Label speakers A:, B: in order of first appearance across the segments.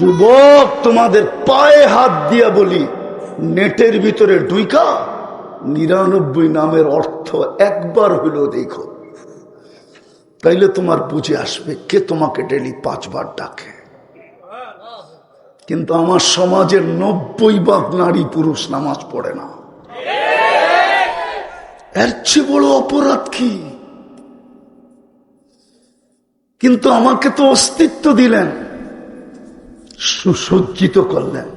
A: যুবক, তোমাদের পায়ে হাত দিয়া বলি, নেটের ভিতরে ডুইকা নিরানব্বই নামের অর্থ একবার হইলেও দেখো। তাইলে তোমার বুঝে আসবে কে তোমাকে ডেলি পাঁচবার ডাকে। কিন্তু আমার সমাজের নব্বই ভাগ নারী পুরুষ নামাজ পড়ে না। এর চেয়ে বড় অপরাধ কি? কিন্তু আমাকে তো অস্তিত্ব দিলেন। সুসজ্জিত করলেন।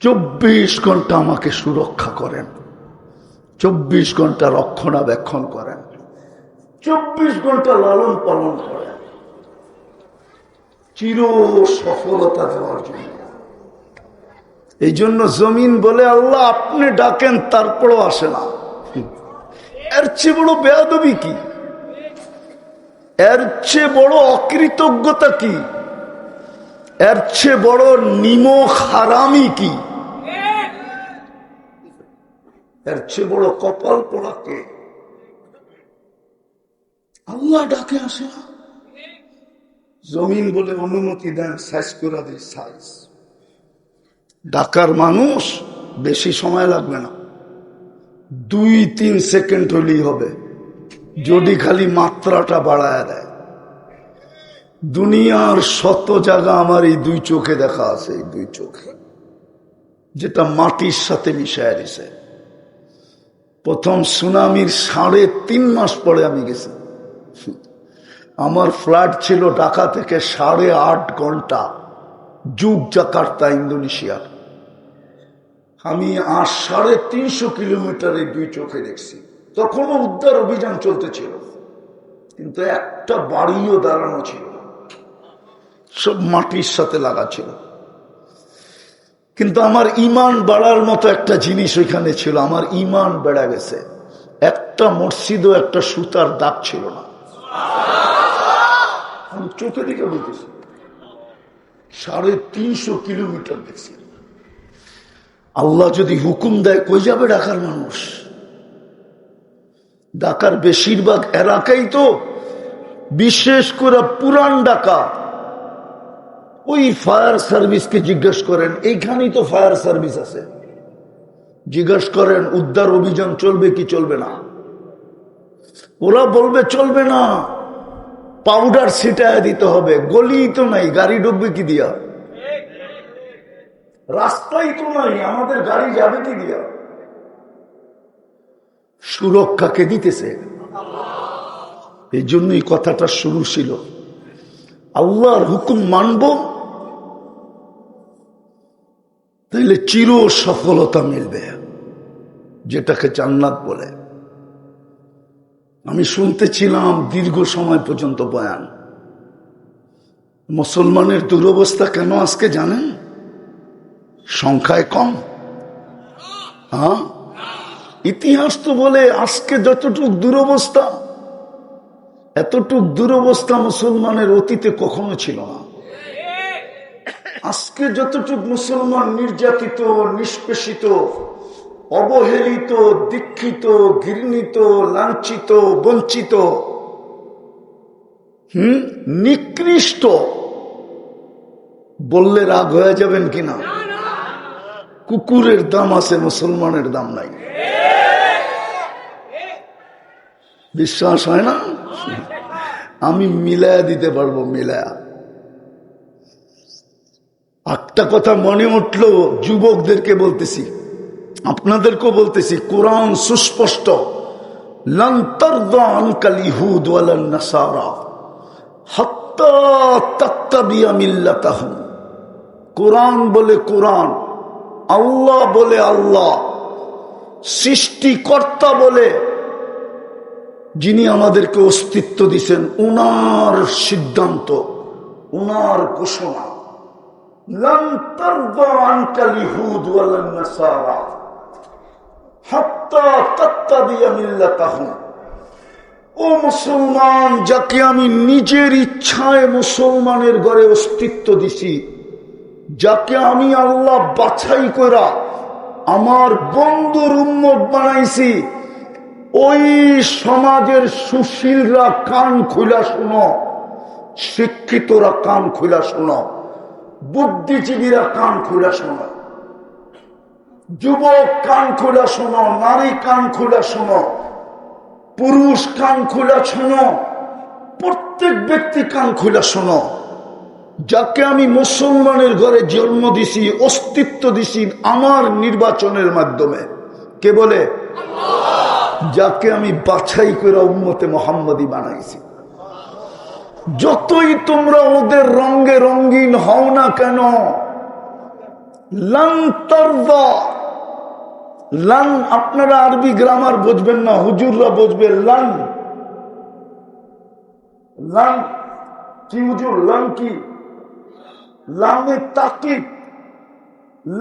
A: চব্বিশ ঘণ্টা আমাকে সুরক্ষা করেন। চব্বিশ ঘণ্টা রক্ষণাবেক্ষণ করেন। চব্বিশ ঘণ্টা লালন পালন করেন। চির সফলতা দেওয়ার জন্য। এই জন্য জমিন বলে আল্লাহ আপনি ডাকেন, তারপরও আসে না। এর চেয়ে বড় বেয়াদবি কি? এর চেয়ে বড় অকৃতজ্ঞতা কি? এর চেয়ে বড় নিমক হারামি কি? এর চেয়ে বড় কপাল পোড়াকে আল্লাহ ডাকে আসে না। জমিন বলে অনুমতি দেন, সাইজ করে দিই সাইজ। ডাকার মানুষ বেশি সময় লাগবে না। দুই তিন সেকেন্ড হলেই হবে। যদি খালি মাত্রাটা বাড়ায় দেয়। দুনিয়ার শত জায়গা আমার এই দুই চোখে দেখা আছে, এই দুই চোখে। যেটা মাটির সাথে মিশায় দিছে। প্রথম সুনামির সাড়ে তিন মাস পরে আমি গেছি। আমার ফ্লাইট ছিল ঢাকা থেকে সাড়ে আট ঘণ্টা যুগ জাকার্তা ইন্দোনেশিয়ার আমি আর সাড়ে তিনশো কিলোমিটার এই দুই চোখে দেখছি। তখনও উদ্ধার অভিযান চলতেছিল। কিন্তু একটা বাড়িও দাঁড়ানো ছিল। সব মাটির সাথে লাগা ছিল। কিন্তু আমার ইমান বাড়ার মতো একটা জিনিস ওইখানে ছিল, আমার ইমান বেড়া গেছে। একটা মসজিদও একটা সুতার দাগ ছিল না। আমি চোখে দিকে বলতেছি, সাড়ে তিনশো কিলোমিটার দেখছি আল্লাহ যদি হুকুম দেয়, কই যাবে ঢাকার মানুষ? ঢাকার বেশিরভাগ এলাকাই তো বিশেষ করে পুরান ঢাকা। ওই ফায়ার সার্ভিসকে জিজ্ঞেস করেন, এইখানেই তো ফায়ার সার্ভিস আছে? জিজ্ঞেস করেন, উদ্ধার অভিযান চলবে কি চলবে না? ওরা বলবে, চলবে না। পাউডার ছিটায় দিতে হবে। গলি তো নাই, গাড়ি ডুববে কি দিয়া? রাস্তাই তো নাই, আমাদের গাড়ি যাবে কি দিয়া? সুরক্ষাকে দিতেছে। এই জন্যই কথাটা শুরু ছিল। আল্লাহর হুকুম মানব তাইলে চির সফলতা মিলবে, যেটাকে জান্নাত বলে। আমি শুনতেছিলাম দীর্ঘ সময় পর্যন্ত বয়ান। মুসলমানের দুরবস্থা কেন আজকে জানেন? সংখ্যায় কম। হ্যাঁ? ইতিহাস তো বলে আজকে যতটুক দুরবস্থা, এতটুক দুরবস্থা মুসলমানের অতীতে কখনো ছিল না। আজকে যতটুক মুসলমান নির্যাতিত, নিষ্পেষিত, অবহেলিত, দীক্ষিত, ঘৃণিত, লাঞ্ছিত, বঞ্চিত, হুম? নিকৃষ্ট, বললে রাগ হয়ে যাবেন কিনা? কুকুরের দাম আছে, মুসলমানের দাম নাই। বিশ্বাস হয় না? আমি মিলায়া দিতে পারব, মিলায়া। একটা কথা মনে উঠল, যুবকদেরকে বলতেছি। আপনাদেরকেও বলতেছি, কোরআন সুস্পষ্ট। কোরআন বলে কোরআন, আল্লাহ বলে আল্লাহ। সৃষ্টিকর্তা বলে যিনি আমাদেরকে অস্তিত্ব দিছেন, উনার সিদ্ধান্ত, উনার ঘোষণা। لن ترضى عنك اليهود ولا النصارى حتى تتبع ملتهم ও মুসলমান যাকে আমি নিজের ইচ্ছায় মুসলমানের ঘরে অস্তিত্ব দিছি যাকে আমি আল্লাহ বাছাই করা আমার বন্ধুর উম্মত বানাইছি ওই সমাজের সুশীলরা কান খুলা শুনো শিক্ষিতরা কান খুলা শোনো বুদ্ধিজীবীরা কান খুলা শোনো। যুবক কান খোলা শোনো, নারী কান খোলা শোনো, পুরুষ কান খোলা শোনো, প্রত্যেক ব্যক্তি কান খোলা শোনো। যাকে আমি মুসলমানের ঘরে জন্ম দিছি, অস্তিত্ব দিছি আমার নির্বাচনের মাধ্যমে, কে বলে? যাকে আমি বাছাই করে উম্মতে মোহাম্মদী বানাইছি। যতই তোমরা ওদের রঙ্গে রঙ্গিন হও না কেন, লান আপনারা আরবি গ্রামার বুঝবেন না, হুজুররা বুঝবে লান। লান কি হুজুর? লান কি? লামে তাকিব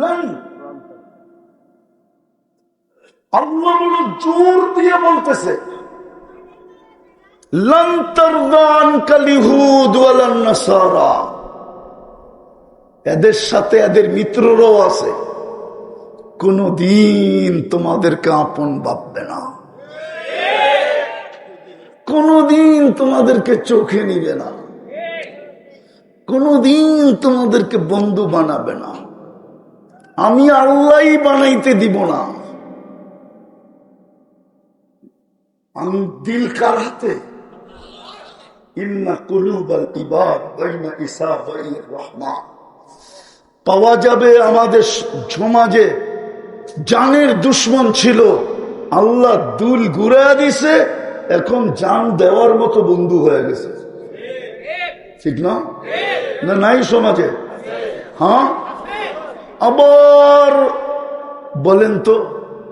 A: লান। আল্লাহ জোর দিয়ে বলতেছে। এদের সাথে এদের মিত্ররাও আছে। কোনদিন তোমাদেরকে আপন ভাববে না। কোনদিন তোমাদেরকে চোখে নিবে না। কোনদিন তোমাদেরকে বন্ধু বানাবে না। আমি আল্লাহ বানাইতে দিব না। আমি দিল কার হাতে? পাওয়া যাবে আমাদের সমাজে জানের দুশ্মন ছিল। আল্লাহ দুল ঘুরা দিছে, এখন জান দেওয়ার মতো বন্ধু হয়ে গেছে। ঠিক না? না, নাই সমাজে? হ্যাঁ? আবার বলেন তো,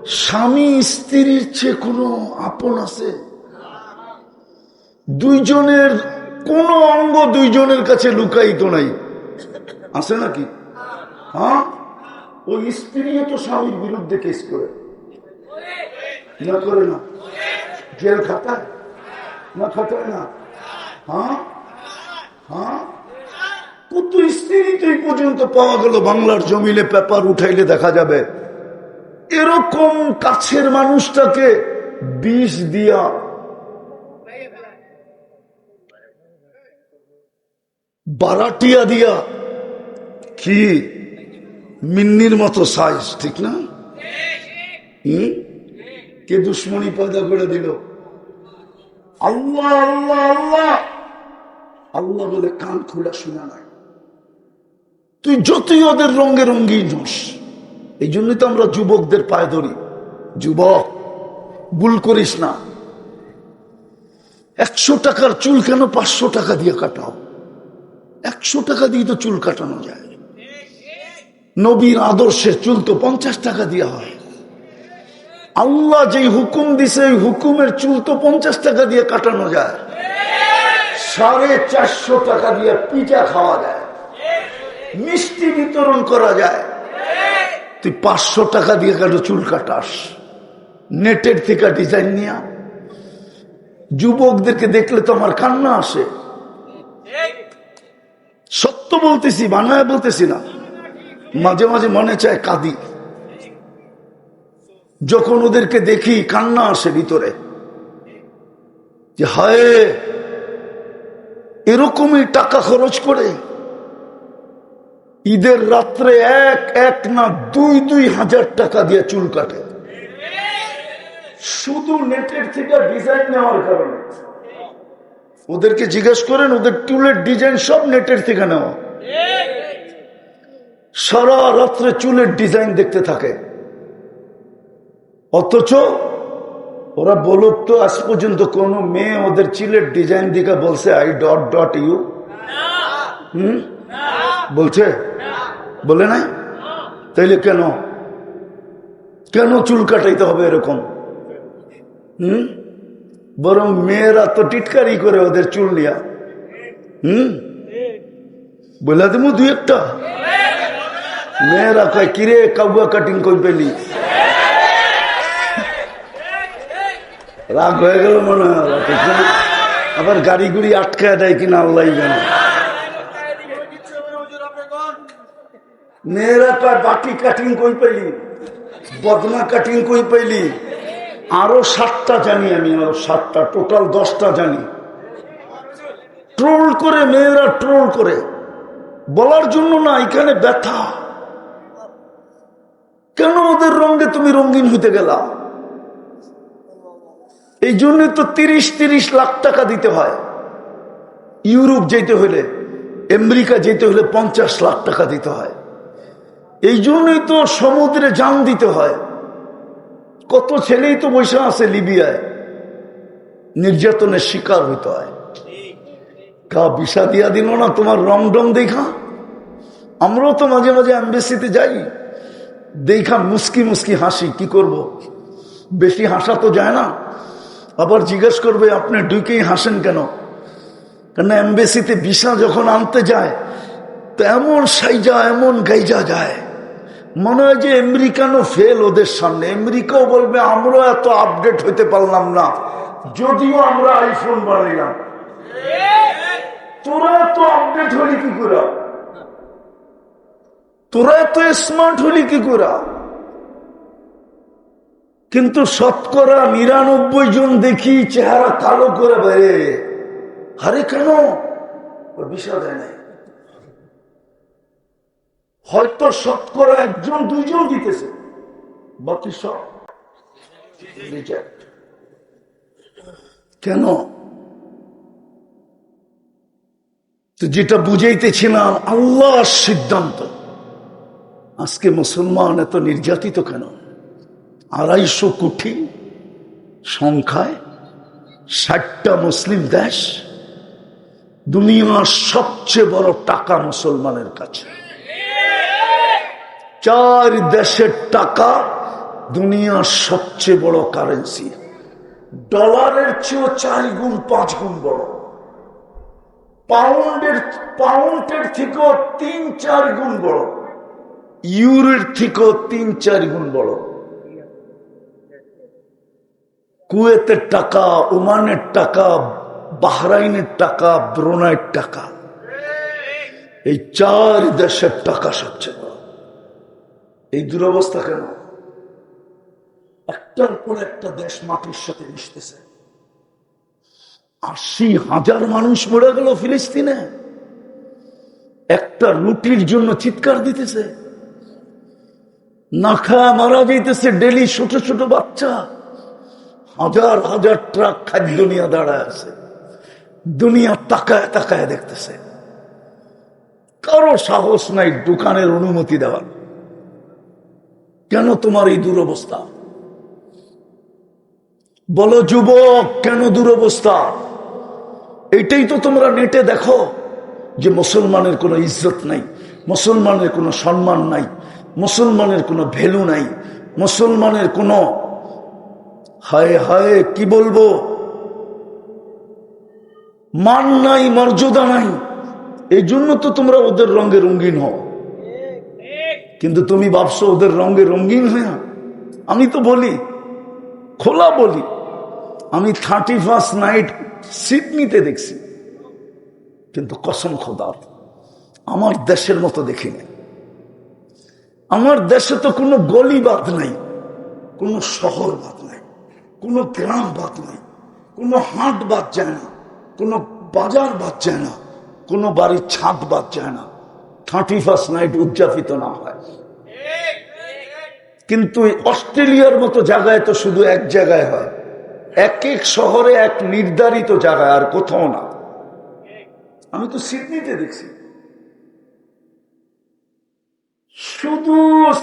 A: স্বামী স্ত্রীর চেয়ে কোনো আপন আছে? দুইজনের, কোন অঙ্গ দুইজনের কাছে লুকাইতো নাই। আছে নাকি? হ্যাঁ? ওই স্ত্রীও তো স্বামীর বিরুদ্ধে কেস করে। না করে না। জেল খাটায়? না খাতায় না? হ্যাঁ? হ্যাঁ? কত স্ত্রী তো এই পর্যন্ত পাওয়া গেল বাংলার জমিলে পেপার উঠাইলে দেখা যাবে। এরকম কাছের মানুষটাকে বিষ দিয়া বারাটিয়া দিয়া কি? মিন্নির মতো সাইজ ঠিক না? হম? কে দুশ্মনী পয়দা করে দিল? আল্লাহ আল্লাহ আল্লাহ! আল্লাহ বলে কান খোলা শোনা নাই। তুই যতই ওদের রঙে রঙ্গিন হোস, এই জন্যই তো আমরা যুবকদের পায়ে ধরি। যুবক, ভুল করিস না। একশো টাকার চুল কেন পাঁচশো টাকা দিয়ে কাটাও? একশো টাকা দিয়ে তো চুল কাটানো যায়। নবীর আদর্শের চুল তো পঞ্চাশ টাকা দিয়ে হয়। আল্লাহ যেই হুকুম দিছে, ওই হুকুমের চুল তো পঞ্চাশ টাকা দিয়ে কাটানো যায়। সাড়ে চারশো টাকা দিয়ে পিঠা খাওয়া যায়। মিষ্টি বিতরণ করা যায়। তুই পাঁচশো টাকা দিয়ে কাটো চুল কাটাস? নেটের থেকে ডিজাইন নিয়ে। যুবকদেরকে দেখলে তো আমার কান্না আসে। সত্য বলতেছি, বানায় বলতেছি না। মাঝে মাঝে মনে চায় কাঁদি। যখন ওদেরকে দেখি কান্না আসে ভিতরে, যে হায়, এরকমই টাকা খরচ করে ঈদের রাত্রে এক এক না দুই দুই হাজার টাকা দিয়ে চুল কাটে। শুধু নেটের থেকে ডিজাইন নেওয়ার কারণে। ওদেরকে জিজ্ঞেস করেন, ওদের চুলের ডিজাইন সব নেটের থেকে নেওয়া। সারা রাত্রে চুলের ডিজাইন দেখতে থাকে। অথচ ওরা বলুক তো, আজ পর্যন্ত কোন মেয়ে ওদের চুলের ডিজাইন দিকে বলছে, আই ডট ডট ইউ। হুম? বলছে? বলে নাই? তাইলে কেন? কেন চুল কাটাইতে হবে এরকম? হুম? বরং মেয়েরা তো টিটকারি করে ওদের চুল নিয়া। হুম? বলে দেবো দুই একটা। মেয়েরা কয়, কিরে, কাউয়া কাটিং কই পেলি? রাগ হয়ে গেল মনে হয়? আবার। গাড়ি গুড়ি আটকায় দেয় কিনা আল্লাহ জানে। মেয়েরা কয় বাটি কাটিং কই পেলি? বদনা কাটিং কই পেলি? আরও সাতটা জানি আমি, আরও সাতটা, টোটাল দশটা জানি। ট্রোল করে, মেয়েরা ট্রোল করে। বলার জন্য না, এখানে ব্যথা। কেন ওদের রঙে তুমি রঙিন হইতে গেলা? এই জন্য তো তিরিশ তিরিশ লাখ টাকা দিতে হয়। ইউরোপ যেতে হলে, আমেরিকা যেতে হলে পঞ্চাশ লাখ টাকা দিতে হয়। এই জন্যই তো সমুদ্রে যান দিতে হয়। কত ছেলেই তো বসে আছে লিবিয়ায়। নির্যাতনের শিকার হইতে হয়। কা বিষা দিয়া দিল না তোমার রং ডং দেখা? আমরাও তো মাঝে মাঝে অ্যাম্বাসিতে যাই। দেখা মুস্কি মুস্কি হাসি, কি করব। বেশি হাসা তো যায় না। আবার জিজ্ঞেস করবে, আপনি ডুইকেই হাসেন কেন? কেন এমবেসিতে ভিসা যখন আনতে যায় তো এমন সাইজা, এমন গাইজা যায়। মনে হয় যে আমেরিকানও ফেল ওদের সামনে। আমেরিকাও বলবে আমরা এত আপডেট হইতে পারলাম না। যদিও আমরা আইফোন বানাইলাম। তোরা এত আপডেট হলি কি করে? তোরা এত স্মার্ট হলি কি করে? কিন্তু শতকরা নিরানব্বই জন দেখি চেহারা কালো করে বেড়ে। আরে কেন? বিষয় দেয় নাই। হয়তো শতকরা একজন, দুইজন দিতেছে। বাকি সব কেন? তো যেটা বুঝাইতেছিলাম, আল্লাহর সিদ্ধান্ত। আজকে মুসলমান এত নির্যাতিত কেন? আড়াইশো কোটি সংখ্যায় ষাটটা মুসলিম দেশ, দুনিয়ার সবচেয়ে বড় টাকা মুসলমানের কাছে। চার দেশের টাকা দুনিয়ার সবচেয়ে বড় কারেন্সি ডলারের চেয়েও চার গুণ, পাঁচ গুণ বড়। পাউন্ডের পাউন্ডের থেকেও তিন, চার গুণ বড়। ইউরোর থেকেও তিন, চার গুণ বড়। কুয়েতের টাকা, ওমানের টাকা, বাহরাইনের টাকা, ব্রোনাইয়ের টাকা। এই চার দেশের টাকা সবচেয়ে এই দুরবস্থা কেন? একটার পর একটা দেশ মাটির সাথে মিশতেছে। আশি হাজার মানুষ মরে গেল ফিলিস্তিনে। একটা রুটির জন্য চিৎকার দিতেছে। নাখা মারা যাইতেছে ডেলি ছোট ছোট বাচ্চা। হাজার হাজার ট্রাক খাদ্য নিয়ে দাঁড়ায় আছে। দুনিয়া তাকায় তাকায় দেখতেছে। কারও সাহস নাই দোকানের অনুমতি দেওয়ার। কেন তোমার এই দুরবস্থা? বলো, যুবক, কেন দুরবস্থা? এটাই তো তোমরা নেটে দেখো যে মুসলমানের কোনো ইজ্জত নাই, মুসলমানের কোনো সম্মান নাই, মুসলমানের কোনো ভ্যালু নাই, মুসলমানের কোনো হায় হায়, কি বলব? মান নাই, মর্যাদা নাই। এই জন্য তো তোমরা ওদের রঙে রঙিন হও। কিন্তু তুমি ভাবছ ওদের রঙে রঙিন হয়ে আমি তো বলি, খোলা বলি। আমি থার্টি ফার্স্ট নাইট সিডনিতে দেখছি। কিন্তু কসম খোদার, আমার দেশের মতো দেখিনি। আমার দেশে তো কোনো গলি বাদ নাই, কোনো শহর বাদ নাই, কোনো গ্রাম বাদ নাই, কোনো হাট বাদ যায় না, কোনো বাজার বাদ যায় না, কোনো বাড়ির ছাদ বাদ যায় না। থার্টি ফার্স্ট নাইট উদযাপিত না হয়। কিন্তু অস্ট্রেলিয়ার মতো জায়গায় তো শুধু এক জায়গায় হয়। এক এক শহরে এক নির্ধারিত জায়গায় আর কোথাও না। আমি তো সিডনিতে দেখছি। শুধু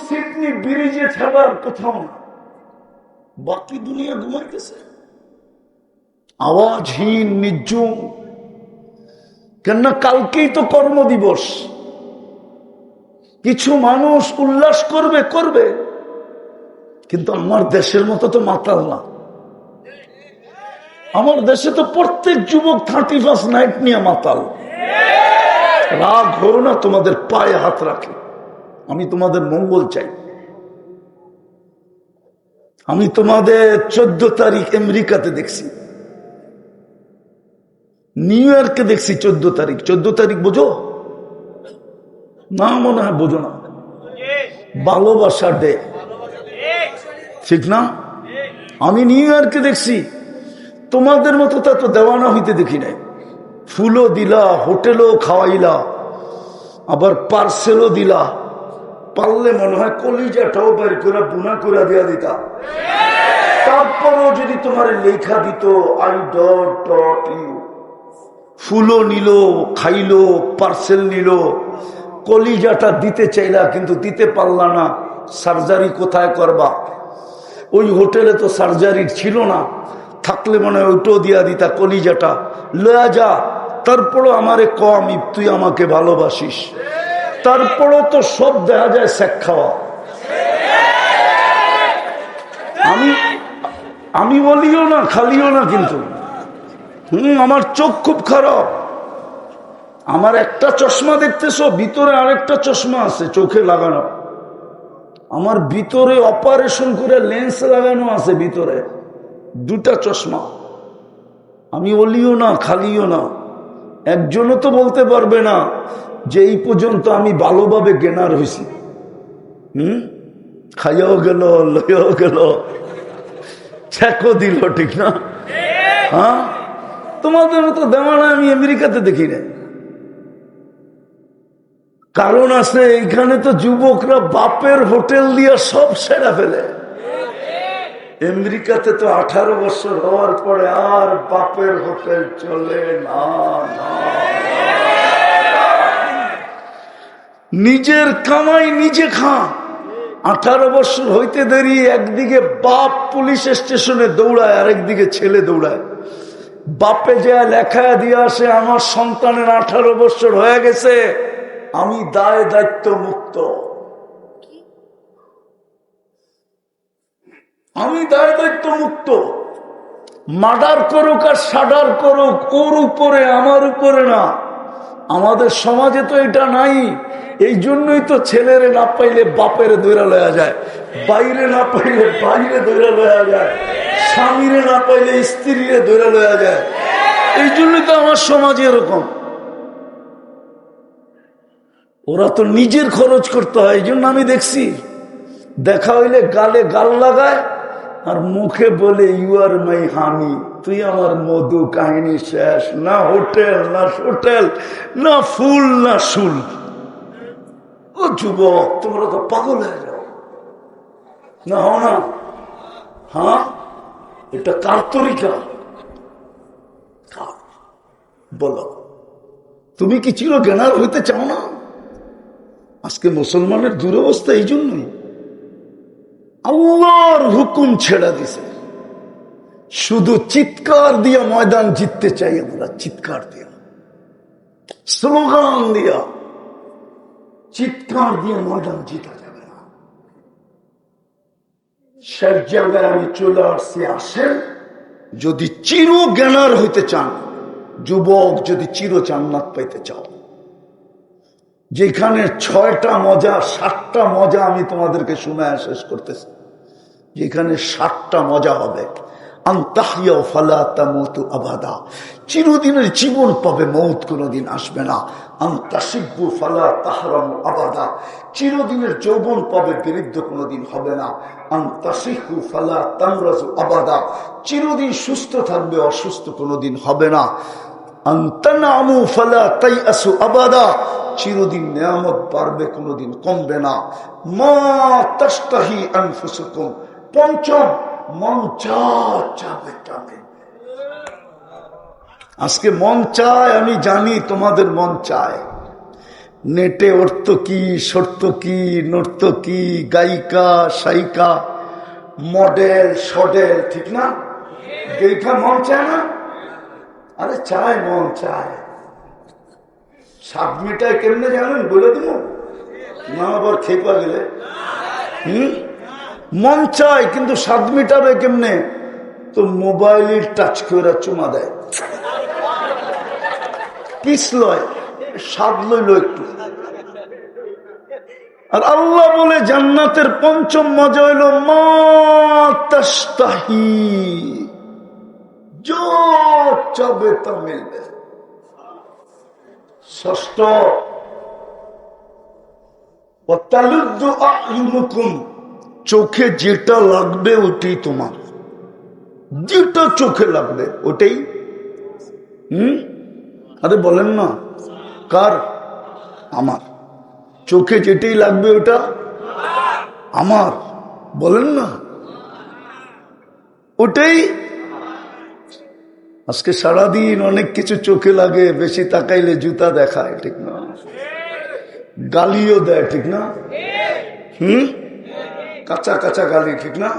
A: সিডনি ব্রিজে ছাড়ার কোথাও না। বাকি দুনিয়া ঘুমাইতেছে। আওয়াজহীন নির্জুম কেননা কালকেই তো কর্মদিবস। কিছু মানুষ উল্লাস করবে করবে। কিন্তু আমার দেশের মতো তো মাতাল না। আমার দেশে তো প্রত্যেক যুবক থার্টি ফার্স্ট নাইট নিয়ে মাতাল। রাগ হো না তোমাদের পায়ে হাত রাখে। আমি তোমাদের মঙ্গল চাই। আমি তোমাদের চোদ্দ তারিখ আমেরিকাতে দেখছি। নিউ ইয়র্কে দেখছি চোদ্দ তারিখ। চোদ্দ তারিখ বোঝো? না মনে হয় বোঝো না। ভালোবাসার ডে ঠিক না? আমি নিউ ইয়র্কে দেখছি। তোমাদের মতো তা তো দেওয়ানা হইতে দেখি নাই। ফুলও দিলা, হোটেলও খাওয়াইলা, আবার পার্সেলও দিলা। পারলে মনে হয় কলিজাটাও বের করে বুনা করে দেওয়া দিতা। তারপরও যদি তোমার লেখা দিত আই ডট ইউ ফুলও নিল, খাইলো, পার্সেল নিল কলিজাটা দিতে চাইলা, কিন্তু দিতে পারলা না। সার্জারি কোথায় করবা? ওই হোটেলে তো সার্জারি ছিল না। থাকলে মনে হয় ওইটাও দিয়া দিতা কলিজাটা। লয়া যা, তারপরও আমারে ক আমি, তুই আমাকে ভালোবাসিস। তারপরও তো সব দেখা যায় শেখ খাওয়া। আমি আমি বলিও না, খালিও না কিন্তু। হুম, আমার চোখ খুব খারাপ। আমার একটা চশমা দেখতেছ ভিতরে আরেকটা চশমা আছে চোখে লাগানো। আমার ভিতরে অপারেশন করে লেন্স লাগানো আছে ভিতরে দুটা চশমা। আমি বলিও না খালিও না। একজনও তো বলতে পারবে না যে এই পর্যন্ত আমি ভালোভাবে গেনার হয়েছি। হুম? খাইয়াও গেল লইয়াও গেল। চেকও দিল ঠিক না? হ্যাঁ? তোমাদের মতো দেওয়ানা আমি আমেরিকাতে দেখি না কারণ আছে এইখানে তো যুবকরা বাপের হোটেল দিয়ে সব সেরা ফেলে। আমেরিকাতে তো আঠারো বছর হওয়ার পরে আর বাপের হোটেল চলে না। নিজের কামাই নিজে খা। আঠারো বছর হইতে দেরি, একদিকে বাপ পুলিশ স্টেশনে দৌড়ায়, আরেকদিকে ছেলে দৌড়ায়। বাপে যা লেখা দিয়ে আসে, আমার সন্তানের আঠারো বছর হয়ে গেছে। আমি দায় দায়িত্ব মুক্ত আমি দায় দায়িত্ব মুক্ত মার্ডার করুক আর সাডার করুক ওর উপরে আমার উপরে না। আমাদের সমাজে তো এটা নাই। এই জন্যই তো ছেলেরে না পাইলে বাপের দৈরা লয়া যায় বাইরে না পাইলে বাইরে দৈরা লয়া যায় স্বামীরে না পাইলে স্ত্রীরে দৈরা লয়া যায়। এই জন্যই তো আমার সমাজ এরকম। ওরা তো নিজের খরচ করতে হয় এই জন্য আমি দেখছি, দেখা হইলে গালে গাল লাগায় আর মুখে বলে ইউ আর মাই হামি তুই আমার মধু কাহিনী শেষ, না হোটেল না হোটেল, না ফুল, না শুল। ও যুবক, তোমরা তো পাগল হয়ে যাও। না হও না। হ্যাঁ? এটা কার তরিকা? বলো। তুমি কি চির জ্ঞানার হইতে চাও না? আজকে মুসলমানের দুরবস্থা এই জন্যই। আল্লাহর হুকুম ছেড়ে দিছে। শুধু চিৎকার দিয়ে ময়দান জিততে চাই আমরা, চিৎকার দিয়া। স্লোগান দিয়া। চিৎকার দিয়ে ময়দান জিতা যাবে না। শেষ জায়গায় আমি চলে আসছি, আসেন। যদি চির জ্ঞানার হইতে চান, যুবক যদি চির জান্নাত পাইতে চাও। যেখানে ছয়টা মজা, সাতটা মজা আমি তোমাদেরকে শোনায় শেষ করতেছি। যেখানে সাতটা মজা হবে। চিরদিনের জীবন পাবে মৌত, কোনোদিন আসবে না। আন্তাসিব্বু ফালা তাহরাম আবাদা। চিরদিনের যৌবন পাবে বিরুদ্ধ, কোনোদিন হবে না। আন্তাসিহু ফালা তামরাজু আবাদা। চিরদিন সুস্থ থাকবে, অসুস্থ, কোনোদিন হবে না। আবাদা। চিরদিন নিয়ামত বাড়বে, কোনোদিন কমবে না। মা তাস্তাহি আনফুসুকুম। পঞ্চম, মন চা চাবে আজকে মন চায়, আমি জানি তোমাদের মন চায়। নেটে অর্থ কি সর্ত কি, নর্ত কি, গায়িকা, সাইকা, মডেল, সডেল, ঠিক না? দেখা মন চায় না? আরে চায় মন চায়। সাত মিটায় কেমনে জানেন? বলে দিব। না আবার খেপা গেলে। হম? মন চায়, কিন্তু সাত মিটারে কেমনে? তো মোবাইল টাচ করে চুমা দেয়। পিস লয়, স্বাদ লইল একটু। আর আল্লাহ বলে, জান্নাতের পঞ্চম মজা হইল মা তাস্তাহি চাবে তা ষষ্ঠ চোখে যেটা লাগবে ওটাই তোমার। যেটা চোখে লাগবে ওটাই। হুম? আরে বলেন না, কার? আমার। চোখে যেটাই লাগবে ওটা আমার। বলেন না, ওটাই আজকে সারাদিন অনেক কিছু চোখে লাগে, বেশি তাকাইলে জুতা দেখায়, ঠিক না? গালিও দেয়, ঠিক না? হুম? কাঁচা কাঁচা গালি, ঠিক না?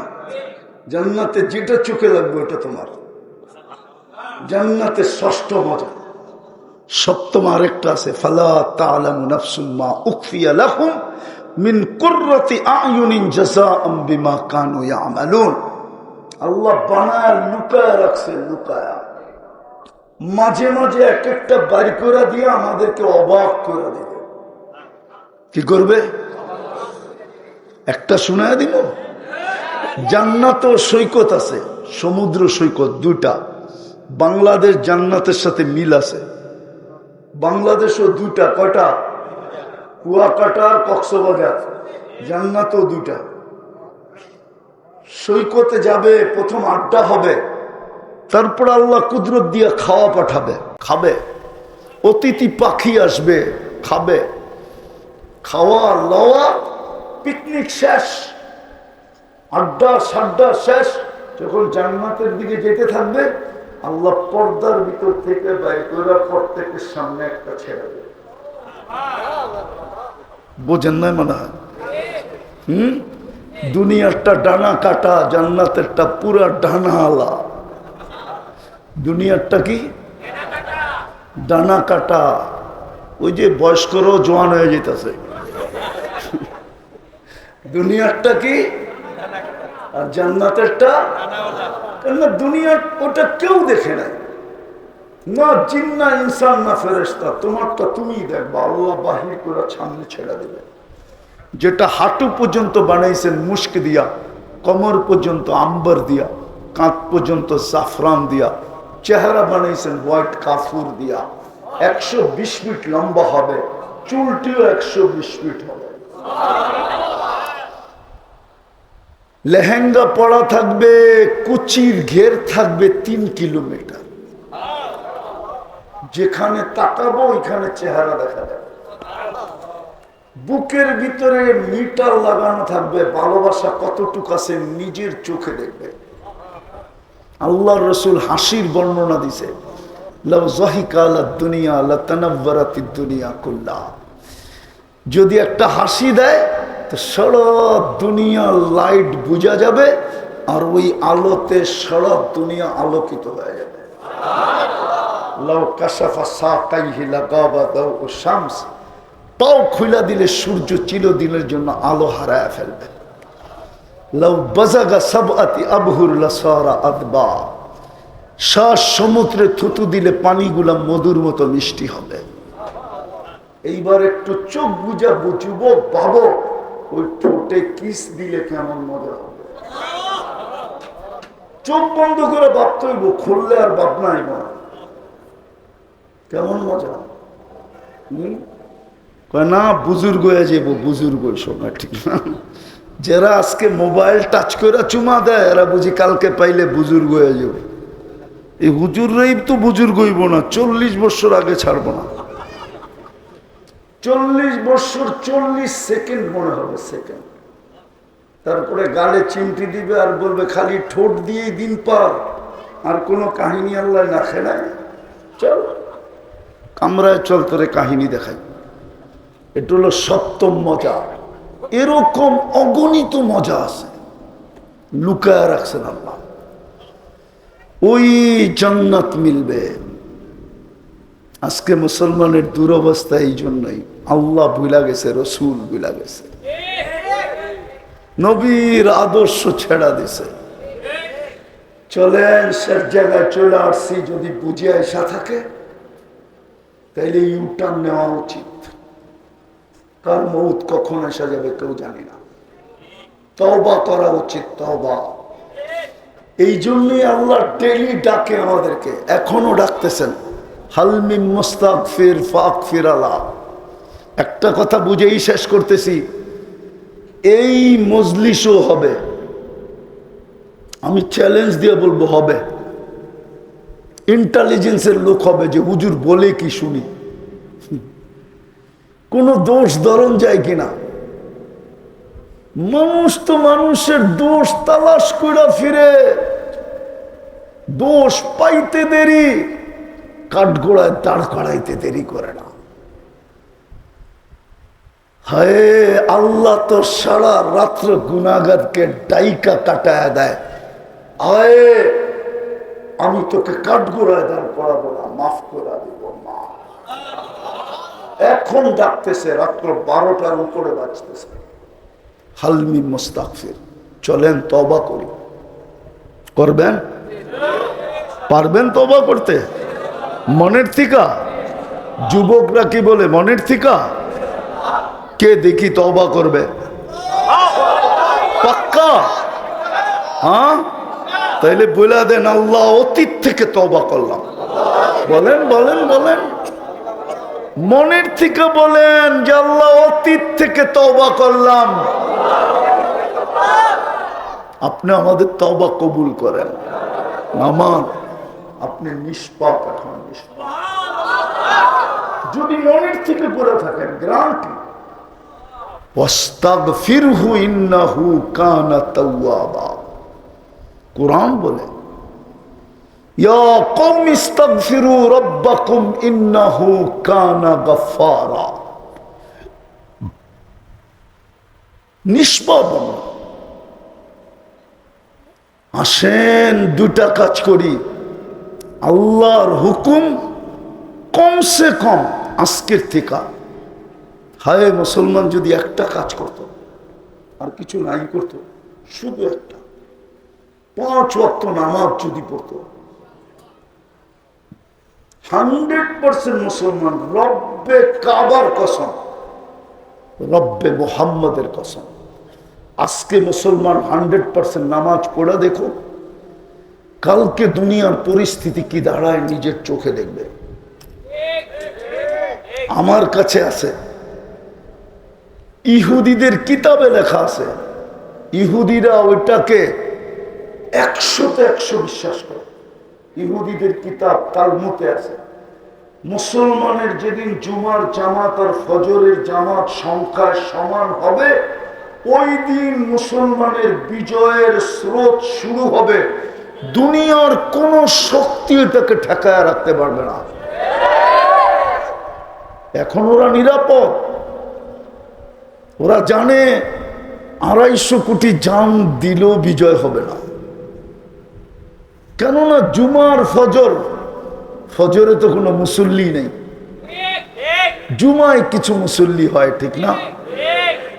A: জান্নাতে যেটা চোখে লাগবে ওটা তোমার। জান্নাতে ষষ্ঠ মজা। সপ্তম আরেকটা আছে, ফালা তালামু নাফসুন মা উখফিয়া লাহুম মিন কুররাতি আয়ুনিন জাযাআম বিমা কানু ইয়ামালুন। আল্লাহ বানায় লুকায় রাখছে, লুকায়া। মাঝে মাঝে এক একটা বাড়ি করে দিয়ে আমাদেরকে অবাক করে দেবে। কি করবে? একটা শোনায় দিব। জান্নাত ও সৈকত আছে, সমুদ্র সৈকত দুটা বাংলাদেশ জান্নাতের সাথে মিল আছে। বাংলাদেশও দুটা কয়টা? কুয়াকাটা কক্সবাজার। জান্নাতও দুটা সৈকতে যাবে, প্রথম আড্ডা হবে। তারপর আল্লাহ কুদরত দিয়ে খাওয়া পাঠাবে, খাবে। অতিথি পাখি আসবে, খাবে। খাওয়া, লওয়া পিকনিক শেষ। আড্ডা, সাড্ডা শেষ। যখন জান্নাতের দিকে যেতে থাকবে, আল্লাহ পর্দার ভিতর থেকে বাইর করে প্রত্যেকের সামনে একটা ছেড়ে দেবে। বোঝেন নাই মনে হয়? হুম? দুনিয়ারটা ডানা কাটা, জান্নাতেরটা পুরা ডানা আলা দুনিয়ারটা কি? ডানা কাটা। ওই যে বয়স্করও জোয়ান হয়ে যেতেছে। দুনিয়ারটা কি? আর জান্নাতেরটা? দুনিয়ার ওটা কেউ দেখে নাই। না জিন্না ইনসান, না ফেরেস্তা তোমারটা তুমি দেখবা। আল্লাহ বাহির করে সামনে ছেড়ে দেবে। যেটা হাঁটু পর্যন্ত বানাইছেন মুস্ক দিয়া, কমর পর্যন্ত আম্বার দিয়া, কাঁধ পর্যন্ত জাফরান দিয়া চেহারা বানাইছেন হোয়াইট কাফুর দিয়া। একশো বিশ ফিট লম্বা হবে, চুলটিও একশো বিশ ফিট হবে। লেহেঙ্গা পড়া থাকবে, কুচির ঘের থাকবে তিন কিলোমিটার। যেখানে তাকাবো, ওইখানে চেহারা দেখা যাবে। বুকের ভিতরে মিটার লাগানো থাকবে, ভালোবাসা কতটুকু আছে নিজের চোখে দেখবে। আল্লাহ রসুল হাসির বর্ণনা দিছে যদি একটা হাসি দেয়, তো সারা দুনিয়া লাইট বুঝা যাবে, আর ওই আলোতে সারা দুনিয়া আলোকিত হয়ে যাবে। লাউ কাসাফা সাকাইহি লাগাবা দাও ও শামস, পাও খুলা দিলে সূর্য চিরদিনের জন্য আলো হারায় ফেলবে। শ্বাস সমুদ্রে থুতু দিলে পানিগুলা মধুর মতো মিষ্টি হবে। এইবার একটু চোখ বুঝা বুঝব পাবো ওই ঠোঁটে কিস দিলে কেমন মজা হবে? চোখ বন্ধ করে ভাবতে হইব, খুললে আর ভাবনা আইব না কেমন মজা? না, বুজুর্গ যাব বুজুর্গ সময় ঠিক না। যারা আজকে মোবাইল টাচ করে চুমা দেয়, এরা বুঝি কালকে পাইলে বুজুর্গ হয়ে যাবে। এই হুজুররাই তো বুজুর্গ হইব না, চল্লিশ বছর আগে ছাড়বো না। চল্লিশ বছর, চল্লিশ সেকেন্ড মনে হবে, সেকেন্ড। তারপরে গালে চিমটি দিবে আর বলবে, খালি ঠোঁট দিয়েই দিন পার, আর কোনো কাহিনী আল্লাহ না খেলায় চল। কামরায় চল, তোরে কাহিনী দেখাই। এটা হলো সপ্তম মজা। এরকম অগণিত মজা আছে। লুকায় রাখছেন আল্লাহ। ওই জান্নাত মিলবে। আজকে মুসলমানের দুরবস্থা এই জন্যই। আল্লাহ বুলা গেছে, রসুল বুলা গেছে। নবীর আদর্শ ছেড়া দিছে। চলেন শেষ জায়গায় চলে আসছি, যদি বুঝে আসা থাকে, তাইলে ইউটার্ন নেওয়া উচিত। কার মৌত কখন আসা যাবে কেউ জানি না। তওবা করা উচিত, তওবা। এই জন্যই আল্লাহ ডেলি ডাকে আমাদেরকে, এখনও ডাকতেছেন হালমিম মোস্তাক ফির ফাক ফির আলা। একটা কথা বুঝেই শেষ করতেছি, এই মজলিসও হবে। আমি চ্যালেঞ্জ দিয়ে বলব, হবে। ইন্টেলিজেন্সের লোক হবে যে, হুজুর বলে কি শুনি? কোনো দোষ ধরন যায় কিনা? মানুষ তো মানুষের দোষ তালাশ করে ফিরে। দোষ পাইতে দেরি, কাঠগোড়ায় দাঁড় করাইতে দেরি করে না। হায়, আল্লাহ তো সারা রাত্র গুনাগারকে ডাইকা কাটায় দেয়। আয়, আমি তোকে কাঠগোড়ায় দাঁড় করাবো না, মাফ করে দিব মা এখন ডাকতেছে, রাত্র বারোটার উপরে বাঁচতেছে হালমি মোস্তাকফির, চলেন তবা করি। করবেন? পারবেন তবা করতে? মনের থিকা? যুবকরা কি বলে, মনের থিকা? কে দেখি তবা করবে? পাক্কা? হ্যাঁ? তাইলে বলে দেন, আল্লাহ অতীত থেকে তবা করলাম। বলেন বলেন বলেন। মনের থেকে বলেন যে আল্লাহ অতীত থেকে তবা করলাম। আপনি আমাদের তবা কবুল করেন। আমার আপনি নিষ্পাপ, এখন যদি মনের থেকে করে থাকেন গ্রান্টি ওয়াস্তাগফিরহু ইন্নাহু কানা তাওয়াবা। কোরআন বলে আসেন দুটা কাজ করি। আল্লাহর হুকুম কমসে কম আজকের থেকে। হায় মুসলমান, যদি একটা কাজ করত, আর কিছু নাই করত, শুধু একটা। পাঁচ ওয়াক্ত নামাজ যদি পড়তো হান্ড্রেড পার্সেন্ট মুসলমান, রব্বে কাবার কসম, রব্বে মোহাম্মদের কসম। আজকে মুসলমান হান্ড্রেড পার্সেন্ট নামাজ পড়া দেখো, কালকে দুনিয়ার পরিস্থিতি কি দাঁড়ায় নিজের চোখে দেখবে। আমার কাছে আছে, ইহুদিদের কিতাবে লেখা আছে, ইহুদিরা ওইটাকে একশোতে একশো বিশ্বাস করে। ইহুদিদের কিতাব তার মতে আছে। মুসলমানের যেদিন জুমার জামাত আর ফজরের জামাত সংখ্যায় সমান হবে, ওই দিন মুসলমানের বিজয়ের স্রোত শুরু হবে। দুনিয়ার কোন শক্তি এটাকে ঠেকায় রাখতে পারবে না। এখন ওরা নিরাপদ। ওরা জানে আড়াইশো কোটি জান দিলেও বিজয় হবে না। কেননা জুমার ফজর, ফজরে তো কোনো মুসল্লি নেই। জুমায় কিছু মুসল্লি হয়, ঠিক না?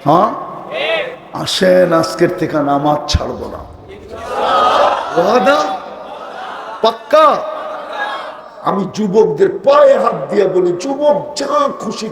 A: হ্যাঁ? আসেন, আজকের থেকে নামাজ ছাড়বো না। পাক্কা? আমি যুবকদের পায়ে হাত দিয়ে বলি, যুবক যা খুশি